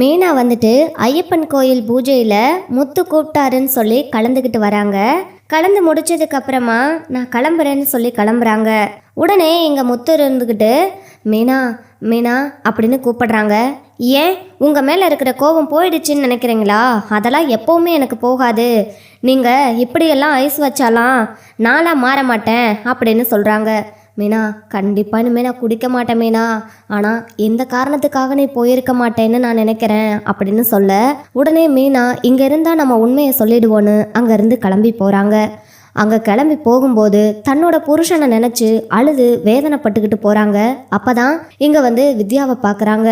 மீனா வந்துட்டு ஐயப்பன் கோயில் பூஜையில் முத்து கூப்பிட்டாருன்னு சொல்லி கலந்துக்கிட்டு வராங்க. கலந்து முடிச்சதுக்கு அப்புறமா நான் கிளம்புறேன்னு சொல்லி கிளம்புறாங்க. உடனே எங்கள் முத்து இருந்துக்கிட்டு மீனா மீனா அப்படின்னு கூப்பிடுறாங்க. ஏன்? உங்கள் மேலே இருக்கிற கோபம் போயிடுச்சுன்னு நினைக்கிறீங்களா? அதெல்லாம் எப்போவுமே எனக்கு போகாது. நீங்கள் இப்படியெல்லாம் ஐஸ் வச்சாலாம் நானாக மாற மாட்டேன் அப்படின்னு சொல்கிறாங்க மீனா கண்டிப்பாக இனிமேல் நான் குடிக்க மாட்டேன் மீனா. ஆனால் எந்த காரணத்துக்காக நீ போயிருக்க மாட்டேன்னு நான் நினைக்கிறேன் அப்படின்னு சொல்ல உடனே மீனா இங்கே இருந்தால் நம்ம உண்மையை சொல்லிடுவோன்னு அங்கேருந்து கிளம்பி போகிறாங்க அங்கே கிளம்பி போகும்போது தன்னோட புருஷனை நினச்சி அழுது வேதனைப்பட்டுக்கிட்டு போகிறாங்க அப்போ தான் இங்கே வந்து வித்யாவை பார்க்குறாங்க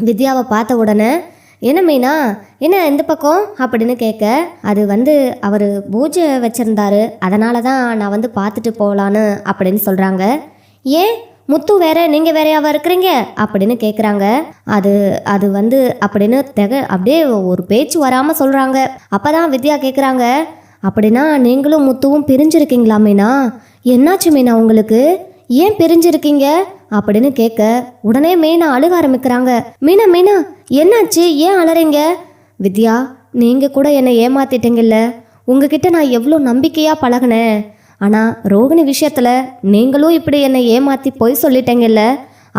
வித்யாவை பார்த்த உடனே என்ன மீனா? என்ன இந்த பக்கம்? அப்படின்னு கேட்க அது வந்து அவர் பூஜை வச்சுருந்தாரு. அதனால தான் நான் வந்து பார்த்துட்டு போகலான்னு அப்படின்னு சொல்கிறாங்க ஏன்? முத்து வேற நீங்கள் வேறையாவா இருக்கிறீங்க? அப்படின்னு கேட்குறாங்க அது அது வந்து அப்படின்னு தெக அப்படியே ஒரு பேச்சு வராமல் சொல்கிறாங்க அப்போ தான் வித்யா கேட்குறாங்க அப்படின்னா நீங்களும் முத்துவும் பிரிஞ்சிருக்கீங்களா மீனா? என்னாச்சு மீனா உங்களுக்கு? ஏன் பிரிஞ்சிருக்கீங்க? அப்படின்னு கேட்க உடனே மீனா அழுக ஆரம்பிக்கிறாங்க. மீனா மீனா என்னாச்சு? ஏன் அலறீங்க? வித்யா நீங்க கூட என்னை ஏமாத்திட்டீங்கல்ல. உங்ககிட்ட நான் எவ்வளோ நம்பிக்கையா பழகினேன். ஆனால் ரோகிணி விஷயத்தில் நீங்களும் இப்படி என்னை ஏமாத்தி பொய் சொல்லிட்டீங்கல்ல?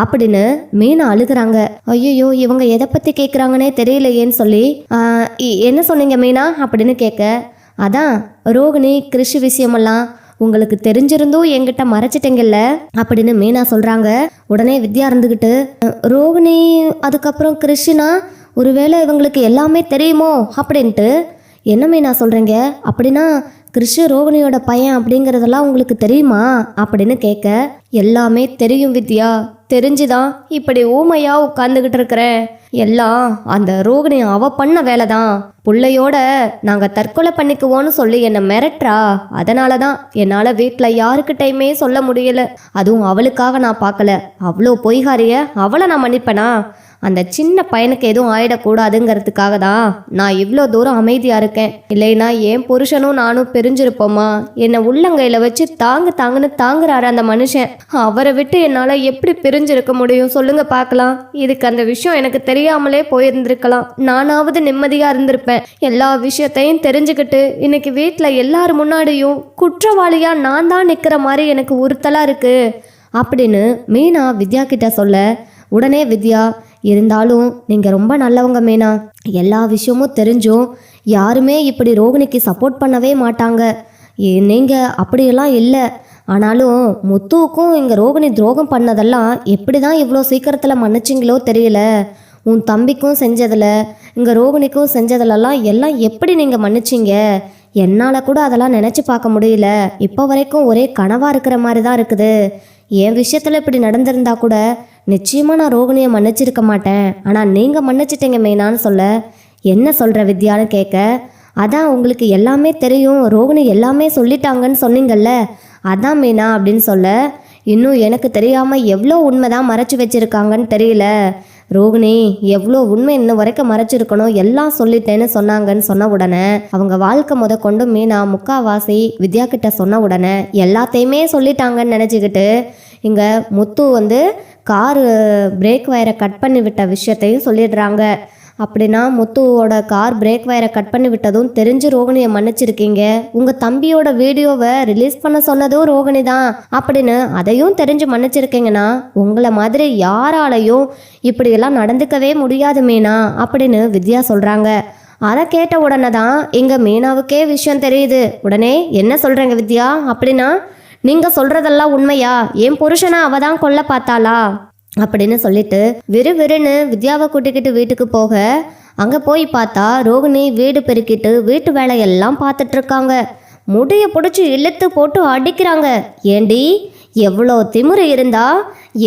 அப்படின்னு மீனா அழுகுறாங்க. ஐயோ இவங்க எதை பற்றி கேட்குறாங்கன்னே தெரியலையேன்னு சொல்லி என்ன சொன்னீங்க மீனா? அப்படின்னு கேட்க அதான் ரோகிணி கிருஷி விஷயமெல்லாம் உங்களுக்கு தெரிஞ்சிருந்தும் என்கிட்ட மறைச்சிட்டீங்கல்ல? அப்படின்னு மீனா சொல்றாங்க. உடனே வித்யா இருந்துக்கிட்டு ரோகிணி அதுக்கப்புறம் கிருஷ்ணா ஒருவேளை இவங்களுக்கு எல்லாமே தெரியுமோ? அப்படின்ட்டு என்ன மீனா சொல்றீங்க? அப்படின்னா கிருஷ் ரோகிணியோட பையன் அப்படிங்கிறதெல்லாம் உங்களுக்கு தெரியுமா? அப்படின்னு கேட்க எல்லாமே தெரியும் வித்யா. தெரிஞ்சுதான். இப்படி ஊமையாக உட்காந்துக்கிட்டு இருக்கிறேன். எல்லாம் அந்த ரோகிணி அவ பண்ண வேலை தான் பிள்ளையோட நாங்க தற்கொலை பண்ணிக்குவோன்னு சொல்லி என்னை மிரட்டுறா அதனால தான் என்னால் வீட்டில் யாருக்கிட்டையுமே சொல்ல முடியல. அதுவும் அவளுக்காக நான் பார்க்கல அவ்வளோ பொய்காரிய அவளை நான் மன்னிப்பேனா? அந்த சின்ன பையனுக்கு எதுவும் ஆயிடக்கூடாதுங்கிறதுக்காக தான் நான் இவ்வளோ தூரம் அமைதியாக இருக்கேன். இல்லைன்னா என் புருஷனும் நானும் பிரிஞ்சிருப்போமா? என்னை உள்ளங்கையில் வச்சு தாங்கு தாங்குன்னு தாங்குறாரு அந்த மனுஷன். அவரை விட்டு என்னால் எப்படி பிரிஞ்சிருக்க முடியும்? சொல்லுங்க பார்க்கலாம். இதுக்கு அந்த விஷயம் எனக்கு தெரியும் தெரியாமலே போயிருந்திருக்கலாம். நானாவது நிம்மதியாக இருந்திருப்பேன். எல்லா விஷயத்தையும் தெரிஞ்சுக்கிட்டு இன்னைக்கு வீட்டில் எல்லார் முன்னாடியும் குற்றவாளியாக நான் தான் நிற்கிற மாதிரி எனக்கு உறுத்தலாக இருக்கு. அப்படின்னு மீனா வித்யா கிட்ட சொல்ல உடனே வித்யா இருந்தாலும் நீங்கள் ரொம்ப நல்லவங்க மீனா. எல்லா விஷயமும் தெரிஞ்சும் யாருமே இப்படி ரோகிணிக்கு சப்போர்ட் பண்ணவே மாட்டாங்க. நீங்கள் அப்படியெல்லாம் இல்லை. ஆனாலும் முத்துவுக்கும் இங்கே ரோகிணி துரோகம் பண்ணதெல்லாம் எப்படி தான் இவ்வளோ சீக்கிரத்தில் மன்னிச்சிங்களோ தெரியல. உன் தம்பிக்கும் செஞ்சதில் இங்கே ரோகிணிக்கும் செஞ்சதுலலாம் எல்லாம் எப்படி நீங்கள் மன்னிச்சிங்க? என்னால் கூட அதெல்லாம் நினச்சி பார்க்க முடியல. இப்போ வரைக்கும் ஒரே கனவாக இருக்கிற மாதிரி தான் இருக்குது. என் விஷயத்தில் இப்படி நடந்திருந்தா கூட நிச்சயமாக நான் ரோகிணியை மன்னிச்சிருக்க மாட்டேன். ஆனால் நீங்கள் மன்னிச்சிட்டீங்க மெயினான்னு சொல்ல என்ன சொல்கிற வித்யான்னு கேட்க அதான் உங்களுக்கு எல்லாமே தெரியும். ரோகிணி எல்லாமே சொல்லிட்டாங்கன்னு சொன்னீங்கல்ல அதான் மீனா அப்படின்னு சொல்ல இன்னும் எனக்கு தெரியாமல் எவ்வளோ உண்மை தான் மறைச்சு வச்சுருக்காங்கன்னு தெரியல. ரோகிணி எவ்வளோ உண்மை இன்ன வரைக்கும் மறைச்சிருக்கணும்? எல்லாம் சொல்லிட்டேன்னு சொன்னாங்கன்னு சொன்ன உடனே அவங்க வாழ்க்கை முத கொண்டு மீனா முக்காவாசி வித்யா கிட்ட சொன்ன உடனே எல்லாத்தையுமே சொல்லிட்டாங்கன்னு நினச்சிக்கிட்டு இங்கே முத்து வந்து காரு பிரேக் வயரை கட் பண்ணி விட்ட விஷயத்தையும் சொல்லிடுறாங்க. அப்படின்னா முத்துவோட கார் பிரேக் வயரை கட் பண்ணி விட்டதும் தெரிஞ்சு ரோகிணியை மன்னிச்சிருக்கீங்க. உங்கள் தம்பியோட வீடியோவை ரிலீஸ் பண்ண சொன்னதும் ரோகிணி தான் அப்படின்னு அதையும் தெரிஞ்சு மன்னிச்சிருக்கீங்கன்னா உங்களை மாதிரி யாராலையும் இப்படியெல்லாம் நடந்துக்கவே முடியாது மீனா அப்படின்னு வித்யா சொல்கிறாங்க அதை கேட்ட உடனே தான் எங்கள் மீனாவுக்கே விஷயம் தெரியுது. உடனே என்ன சொல்கிறீங்க வித்யா? அப்படின்னா நீங்கள் சொல்கிறதெல்லாம் உண்மையா? என் புருஷனை அவ தான் கொல்ல பார்த்தாளா? அப்படின்னு சொல்லிட்டு விறுவிறுன்னு வித்யாவை கூட்டிக்கிட்டு வீட்டுக்கு போக அங்கே போய் பார்த்தா ரோகிணி வீடு பெருக்கிட்டு வீட்டு வேலையெல்லாம் பார்த்துட்டு இருக்காங்க முடிய பிடிச்சி இழுத்து போட்டு அடிக்கிறாங்க. ஏண்டி எவ்வளோ திமுறை இருந்தா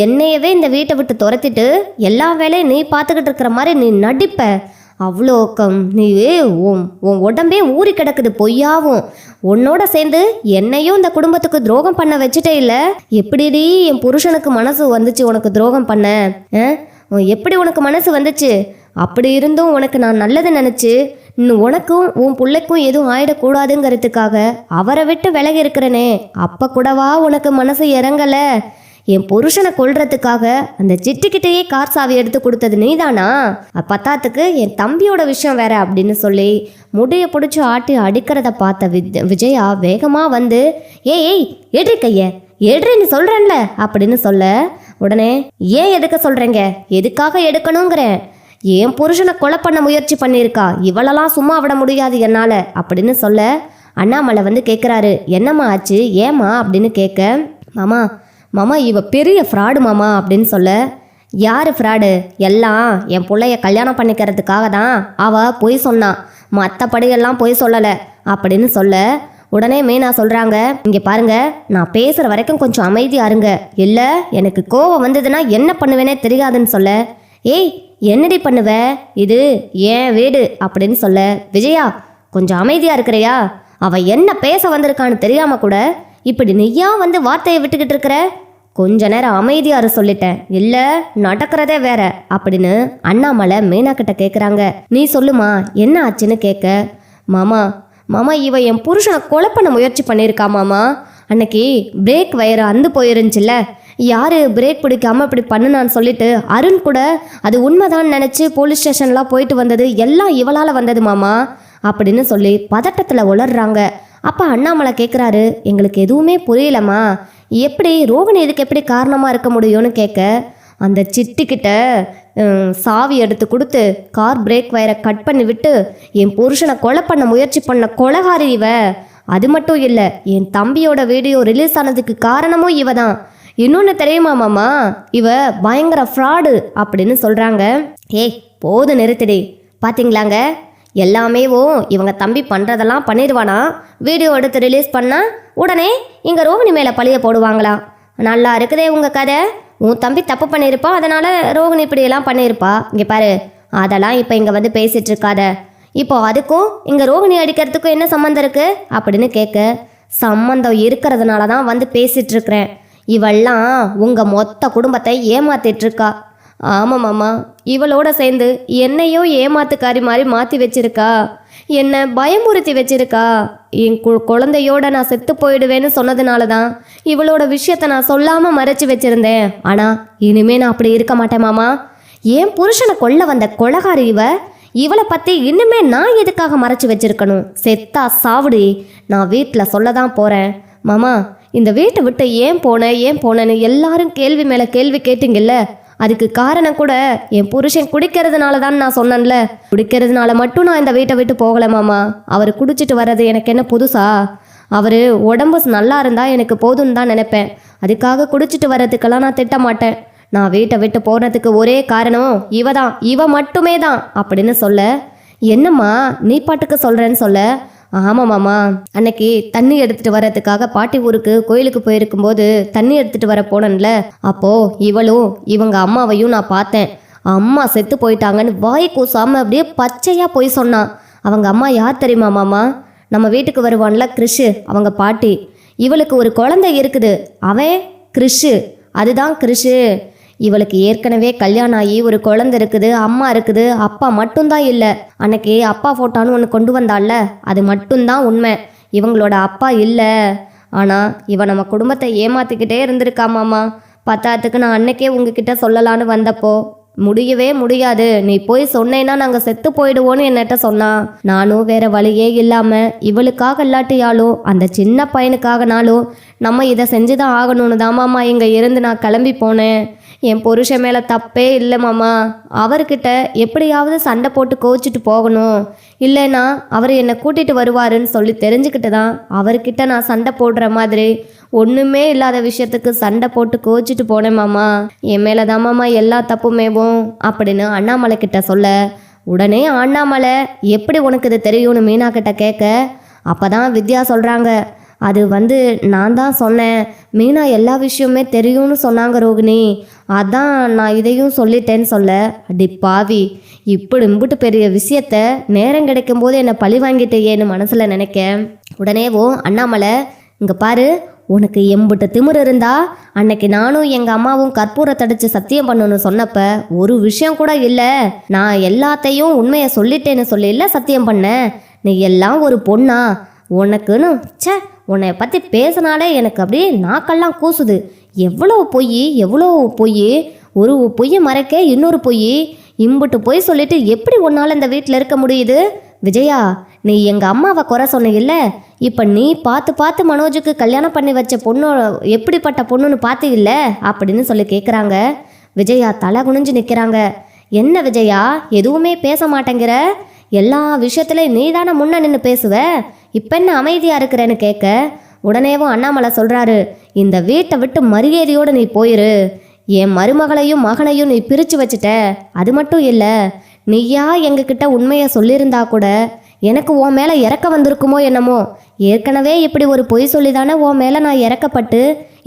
என்னையவே இந்த வீட்டை விட்டு துரத்திட்டு எல்லா வேலையும் நீ பார்த்துக்கிட்டு இருக்கிற மாதிரி நீ நடிப்ப. அவ்வளோ கம் நீ உன் உன் உடம்பே ஊறி கிடக்குது பொய்யாவும். உன்னோட சேர்ந்து என்னையும் இந்த குடும்பத்துக்கு துரோகம் பண்ண வச்சுட்டே இல்லை? எப்படிடி என் புருஷனுக்கு மனசு வந்துச்சு உனக்கு துரோகம் பண்ண? ஆ? எப்படி உனக்கு மனசு வந்துச்சு? அப்படி இருந்தும் உனக்கு நான் நல்லது நினச்சி இன்னும் உனக்கும் உன் பிள்ளைக்கும் எதுவும் ஆயிடக்கூடாதுங்கிறதுக்காக அவரை விட்டு விலகி இருக்கிறனே. அப்போ கூடவா உனக்கு மனசு இறங்கலை? என் புருஷனை கொல்றதுக்காக அந்த சிட்டுக்கிட்டேயே கார் சாவி எடுத்து கொடுத்தது நீதானா? பத்தாத்துக்கு என் தம்பியோட விஷயம் வேற அப்படின்னு சொல்லி முடியை பிடிச்சி ஆட்டி அடிக்கிறத பார்த்த வித் விஜயா வேகமாக வந்து ஏய் ஏய் எடுறி கைய எடுறேன்னு சொல்கிறேன்ல அப்படின்னு சொல்ல உடனே ஏன் எடுக்க சொல்கிறேங்க எதுக்காக எடுக்கணுங்கிறேன். என் புருஷனை கொலை பண்ண முயற்சி பண்ணியிருக்கா. இவளெல்லாம் சும்மா விட முடியாது என்னால் அப்படின்னு சொல்ல அண்ணாமலை வந்து கேட்குறாரு என்னம்மா ஆச்சு? ஏம்மா? அப்படின்னு கேட்க மாமா மாமா இவ பெரிய ஃப்ராடு மாமா அப்படின்னு சொல்ல யார் ஃப்ராடு எல்லாம் என் பிள்ளைய கல்யாணம் பண்ணிக்கிறதுக்காக தான் அவ பொய் சொன்னான் மற்றபடியெல்லாம் பொய் சொல்லலை அப்படின்னு சொல்ல உடனே மீனா சொல்கிறாங்க இங்கே பாருங்க நான் பேசுகிற வரைக்கும் கொஞ்சம் அமைதியாக இருங்க. இல்லை எனக்கு கோவம் வந்ததுன்னா என்ன பண்ணுவேனே தெரியாதுன்னு சொல்ல ஏய் என்னடி பண்ணுவ? இது ஏன் வீடு? அப்படின்னு சொல்ல விஜயா கொஞ்சம் அமைதியாக இருக்கிறியா? அவ என்ன பேச வந்திருக்கான்னு தெரியாம கூட இப்படி நீயா வந்து வார்த்தையை விட்டுக்கிட்டு இருக்கிற? கொஞ்ச நேரம் அமைதியாரு சொல்லிட்டேன். இல்ல நடக்கிறதே வேற. அப்படின்னு அண்ணாமலை மீனா கிட்ட கேக்குறாங்க. நீ சொல்லுமா என்ன ஆச்சுன்னு கேட்க மாமா மாமா இவ என் புருஷனை கொலை பண்ண முயற்சி பண்ணியிருக்கா மாமா. அன்னைக்கு பிரேக் வயர் அந்து போயிருந்துச்சுல்ல. யாரு பிரேக் பிடிக்காம இப்படி பண்ணுனான்னு சொல்லிட்டு அருண் கூட அது உண்மைதான் நினைச்சு போலீஸ் ஸ்டேஷன்லாம் போயிட்டு வந்தது எல்லாம் இவளால வந்தது மாமா. அப்படின்னு சொல்லி பதட்டத்தில் உளர்றாங்க. அப்போ அண்ணாமலை கேட்குறாரு எங்களுக்கு எதுவுமே புரியலம்மா. எப்படி ரோகன் இதுக்கு எப்படி காரணமாக இருக்க முடியும்னு கேட்க அந்த சிட்டிக்கிட்ட சாவி எடுத்து கொடுத்து கார் பிரேக் வயரை கட் பண்ணி விட்டு என் புருஷனை கொலை பண்ண முயற்சி பண்ண கொலகாரி இவ. அது மட்டும் இல்லை என் தம்பியோட வீடியோ ரிலீஸ் ஆனதுக்கு காரணமும் இவ தான் இன்னொன்று தெரியுமா மாமா? இவ பயங்கர ஃப்ராடு அப்படின்னு சொல்கிறாங்க ஏய் போது நிறுத்திடி. பார்த்தீங்களாங்க எல்லாமேவோ இவங்க தம்பி பண்ணுறதெல்லாம் பண்ணிடுவானா? வீடியோ எடுத்து ரிலீஸ் பண்ணால் உடனே இங்கே ரோகிணி மேலே பழிய போடுவாங்களாம் நல்லா இருக்குதே உங்கள் கதை. உன் தம்பி தப்பு பண்ணியிருப்பா அதனால் ரோகிணி இப்படியெல்லாம் பண்ணியிருப்பா. இங்கே பாரு அதெல்லாம் இப்போ இங்கே வந்து பேசிகிட்டு இருக்காத. இப்போ அதுக்கும் இங்கே ரோகிணி அடிக்கிறதுக்கும் என்ன சம்மந்தம் இருக்குது அப்படின்னு கேட்க சம்மந்தம் இருக்கிறதுனால தான் வந்து பேசிட்டு இருக்கிறேன். இவெல்லாம் உங்கள் மொத்த குடும்பத்தை ஏமாத்திட்டு இருக்கா. ஆமாம் மாமா. இவளோட சேர்ந்து என்னையோ ஏமாத்துக்காரி மாதிரி மாற்றி வச்சிருக்கா? என்னை பயமுறுத்தி வச்சிருக்கா? என் கு குழந்தையோட நான் செத்து போயிடுவேன்னு சொன்னதுனால தான் இவளோட விஷயத்த நான் சொல்லாமல் மறைச்சு வச்சிருந்தேன். ஆனால் இனிமே நான் அப்படி இருக்க மாட்டேன் மாமா. என் புருஷனை கொல்ல வந்த கொலகாரி இவ இவளை பற்றி இன்னுமே நான் எதுக்காக மறைச்சு வச்சிருக்கணும்? செத்தா சாவுடி. நான் வீட்டில் சொல்ல தான் போகிறேன் மாமா இந்த வீட்டை விட்டு ஏன் போனேன் ஏன் போனேன்னு எல்லாரும் கேள்வி மேலே கேள்வி கேட்டீங்கல்ல? அதுக்கு காரணம் கூட என் புருஷன் குடிக்கிறதுனால தான் நான் சொன்னேன்ல. குடிக்கிறதுனால மட்டும் நான் இந்த வீட்டை விட்டு போகல மாமா. அவர் குடிச்சிட்டு வர்றது எனக்கு என்ன புதுசா? அவர் உடம்பு நல்லா இருந்தால் எனக்கு போதும்னு தான் நினைப்பேன். அதுக்காக குடிச்சிட்டு வர்றதுக்கெல்லாம் நான் திட்ட மாட்டேன் நான் வீட்டை விட்டு போனதுக்கு ஒரே காரணம் இவ தான் இவ மட்டுமே தான் அப்படின்னு சொல்ல என்னம்மா நீ பாட்டுக்கு சொல்கிறேன்னு சொல்ல? ஆமாம் மாமா. அன்னைக்கு தண்ணி எடுத்துட்டு வர்றதுக்காக பாட்டி ஊருக்கு கோயிலுக்கு போயிருக்கும்போது தண்ணி எடுத்துட்டு வர போனேன்ல. அப்போ இவளும் இவங்க அம்மாவையும் நான் பார்த்தேன். அம்மா செத்து போயிட்டாங்கன்னு வாய் கூசாம அப்படியே பச்சையா போய் சொன்னான் அவங்க அம்மா யார் தெரியுமா மாமா? நம்ம வீட்டுக்கு வருவான்ல கிறிஷு அவங்க பாட்டி. இவளுக்கு ஒரு குழந்தை இருக்குது. அவன் கிறிஷு அதுதான் கிறிஷு இவளுக்கு ஏற்கனவே கல்யாணம் ஆகி ஒரு குழந்தை இருக்குது அம்மா இருக்குது அப்பா மட்டும்தான் இல்லை. அன்னைக்கு அப்பா ஃபோட்டோன்னு ஒன்று கொண்டு வந்தாள்ல அது மட்டும்தான் உண்மை. இவங்களோட அப்பா இல்லை. ஆனால் இவன் நம்ம குடும்பத்தை ஏமாத்திக்கிட்டே இருந்திருக்காமாம்மா பத்தாத்துக்கு நான் அன்னைக்கே உங்ககிட்ட சொல்லலான்னு வந்தப்போ முடியவே முடியாது. நீ போய் சொன்னேன்னா நாங்கள் செத்து போயிடுவோன்னு என்னட்ட சொன்னான் நானும் வேற வழியே இல்லாமல் இவளுக்காக இல்லாட்டியாலும் அந்த சின்ன பையனுக்காகனாலும் நம்ம இதை செஞ்சுதான் ஆகணும்னு தான் மாமா இங்கே இருந்து நான் கிளம்பி போனேன். என் புருஷன் மேலே தப்பே இல்லை மாமா. அவர்கிட்ட எப்படியாவது சண்டை போட்டு கோச்சிட்டு போகணும். இல்லைன்னா அவர் என்னை கூட்டிட்டு வருவாருன்னு சொல்லி தெரிஞ்சுக்கிட்டு தான் அவர்கிட்ட நான் சண்டை போடுற மாதிரி ஒன்றுமே இல்லாத விஷயத்துக்கு சண்டை போட்டு கோச்சிட்டு போனேன் மாமா. என் மேலே தான் மாமா எல்லா தப்புமேவும் அப்படின்னு அண்ணாமலை கிட்ட சொல்ல. உடனே அண்ணாமலை எப்படி உனக்கு இது தெரியும்னு மீனா கிட்ட கேட்க அப்பதான் வித்யா சொல்கிறாங்க அது வந்து நான் தான் சொன்னேன். மீனா எல்லா விஷயமுமே தெரியும்னு சொன்னாங்க ரோகிணி. அதான் நான் இதையும் சொல்லிட்டேன்னு சொல்ல. அடி பாவி இப்படி இம்புட்டு பெரிய விஷயத்த நேரம் கிடைக்கும் போது என்னை பழி வாங்கிட்டேயேன்னு மனசில் நினைக்க. உடனேவோ அண்ணாமலை இங்கே பாரு உனக்கு எம்புட்டு திமிரு இருந்தா அன்னைக்கு நானும் எங்க அம்மாவும் கற்பூரத்தடிச்சு சத்தியம் பண்ணணும்னு சொன்னப்ப ஒரு விஷயம் கூட இல்லை. நான் எல்லாத்தையும் உண்மையை சொல்லிட்டேன்னு சொல்லி இல்லை சத்தியம் பண்ணேன் நீ எல்லாம் ஒரு பொண்ணா உனக்குன்னு ச்சே உன்னை பற்றி பேசினாலே எனக்கு அப்படியே நாக்கெல்லாம் கூசுது. எவ்வளோ பொய் எவ்வளோ பொய் ஒரு பொய்யை மறைக்க இன்னொரு பொய் இம்புட்டு பொய் சொல்லிட்டு எப்படி உன்னால் இந்த வீட்டில் இருக்க முடியுது? விஜயா நீ எங்கள் அம்மாவை குறை சொன்னீங்கல்ல? இப்போ நீ பார்த்து பார்த்து மனோஜுக்கு கல்யாணம் பண்ணி வச்ச பொண்ணு எப்படிப்பட்ட பொண்ணுன்னு பார்த்தீங்கல்ல அப்படின்னு சொல்லி கேட்குறாங்க விஜயா தலை குனிஞ்சு நிற்கிறாங்க என்ன விஜயா எதுவுமே பேச மாட்டேங்கிற? எல்லா விஷயத்துலையும் நீ தானே முன்ன நின்று பேசுவ? இப்போ என்ன அமைதியாக இருக்கிறேன்னு கேட்க உடனேவும் அண்ணாமலை சொல்கிறாரு இந்த வீட்டை விட்டு மரியாதையோடு நீ போயிரு. என் மருமகளையும் மகனையும் நீ பிரித்து வச்சுட்ட. அது மட்டும் இல்லை நீயா எங்ககிட்ட உண்மையை சொல்லியிருந்தா கூட எனக்கு உன் மேலே இறக்க வந்திருக்குமோ என்னமோ? ஏற்கனவே இப்படி ஒரு பொய் சொல்லி தானே உன் மேலே நான் இறக்கப்பட்டு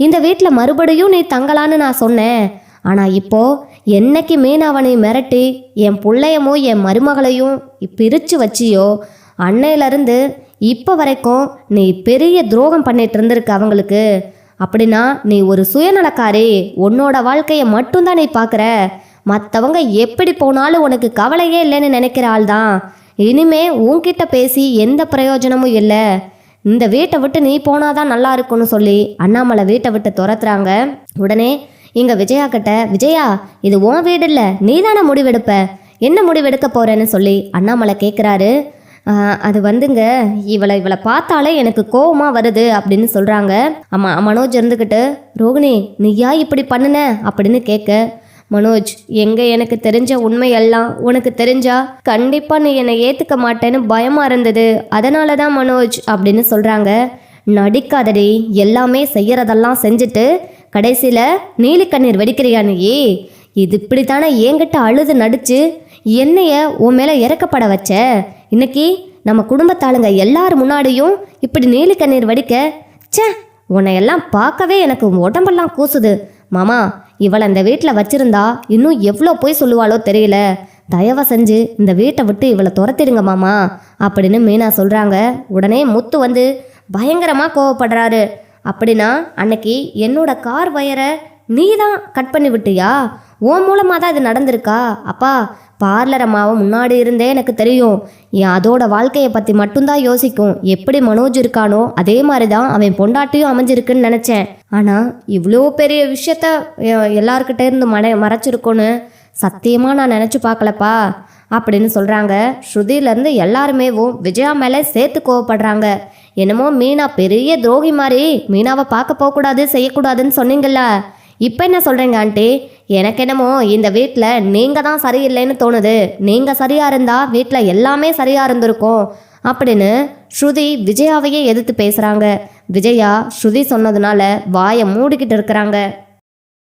இந்த வீட்டில் மறுபடியும் நீ தங்கலான்னு நான் சொன்னேன். ஆனால் இப்போ என்னைக்கு மீனாவனை மிரட்டி என் பிள்ளையமோ என் மருமகளையும் பிரித்து வச்சியோ அன்னையிலேருந்து இப்போ வரைக்கும் நீ பெரிய துரோகம் பண்ணிட்டு இருந்திருக்க அவங்களுக்கு. அப்படின்னா நீ ஒரு சுயநலக்காரி உன்னோட வாழ்க்கையை மட்டும்தான் நீ பார்க்குற மற்றவங்க எப்படி போனாலும் உனக்கு கவலையே இல்லைன்னு நினைக்கிற ஆள் தான் இனிமே உன்கிட்ட பேசி எந்த பிரயோஜனமும் இல்லை. இந்த வீட்டை விட்டு நீ போனாதான் நல்லா இருக்கும்னு சொல்லி அண்ணாமலை வீட்டை விட்டு துரத்துறாங்க. உடனே இங்க விஜயா கிட்ட விஜயா இது உன் வீடு இல்லை நீ தானே முடிவெடுப்ப? என்ன முடிவெடுக்க போறேன்னு சொல்லி அண்ணாமலை கேட்குறாரு அது வந்துங்க இவளை இவளை பார்த்தாலே எனக்கு கோவமாக வருது அப்படின்னு சொல்கிறாங்க ஆமாம் மனோஜ் இருந்துக்கிட்டு ரோகிணி நீயா இப்படி பண்ணுன? அப்படின்னு கேட்க மனோஜ் எங்கே எனக்கு தெரிஞ்ச உண்மையெல்லாம் உனக்கு தெரிஞ்சா கண்டிப்பாக நீ என்னை ஏற்றுக்க மாட்டேன்னு பயமாக இருந்தது. அதனால தான் மனோஜ் அப்படின்னு சொல்கிறாங்க நடிக்காதடி எல்லாமே செய்யறதெல்லாம் செஞ்சுட்டு கடைசியில் நீலிக்கண்ணீர் கண்ணீர் நீ இது இப்படித்தானே என்கிட்ட அழுது நடிச்சு என்னைய உன் மேலே இறக்கப்பட வச்ச? இன்னைக்கு நம்ம குடும்பத்தாளுங்க எல்லார் முன்னாடியும் இப்படி நீலிக்கண்ணீர் வடிக்க சே உன்னை எல்லாம் பார்க்கவே எனக்கு உடம்பெல்லாம் கூசுது. மாமா இவளை இந்த வீட்டில் வச்சிருந்தா இன்னும் எவ்வளோ போய் சொல்லுவாளோ தெரியல. தயவு செஞ்சு இந்த வீட்டை விட்டு இவளை துரத்திடுங்க மாமா அப்படின்னு மீனா சொல்கிறாங்க உடனே முத்து வந்து பயங்கரமாக கோவப்படுறாரு. அப்படின்னா அன்னைக்கு என்னோட கார் வயரை நீ தான் கட் பண்ணி விட்டியா? உன் மூலமாக தான் இது நடந்திருக்கா? அப்பா பார்லர் அம்மாவை முன்னாடி இருந்தே எனக்கு தெரியும். என் அதோட வாழ்க்கையை பற்றி மட்டும்தான் யோசிக்கும். எப்படி மனோஜ் இருக்கானோ அதே மாதிரி தான் அவன் பொண்டாட்டியும் அமைஞ்சிருக்குன்னு நினச்சேன். ஆனால் இவ்வளோ பெரிய விஷயத்த எ- இருந்து மறை மறைச்சிருக்கோன்னு சத்தியமாக நான் நினச்சி பார்க்கலப்பா அப்படின்னு சொல்கிறாங்க ஸ்ருதியிலேருந்து எல்லாருமேவும் விஜயா மேலே சேர்த்து கோவப்படுறாங்க. என்னமோ மீனா பெரிய துரோகி மாதிரி. மீனாவை பார்க்க போகக்கூடாது செய்யக்கூடாதுன்னு சொன்னீங்கல்ல. இப்போ என்ன சொல்கிறீங்க ஆண்டி? எனக்கு என்னமோ இந்த வீட்டில் நீங்கள் தான் சரியில்லைன்னு தோணுது. நீங்கள் சரியாக இருந்தால் வீட்டில் எல்லாமே சரியாக இருந்திருக்கும். அப்படின்னு ஸ்ருதி விஜயாவையே எதிர்த்து பேசுகிறாங்க விஜயா ஸ்ருதி சொன்னதுனால வாயை மூடிக்கிட்டு இருக்கிறாங்க.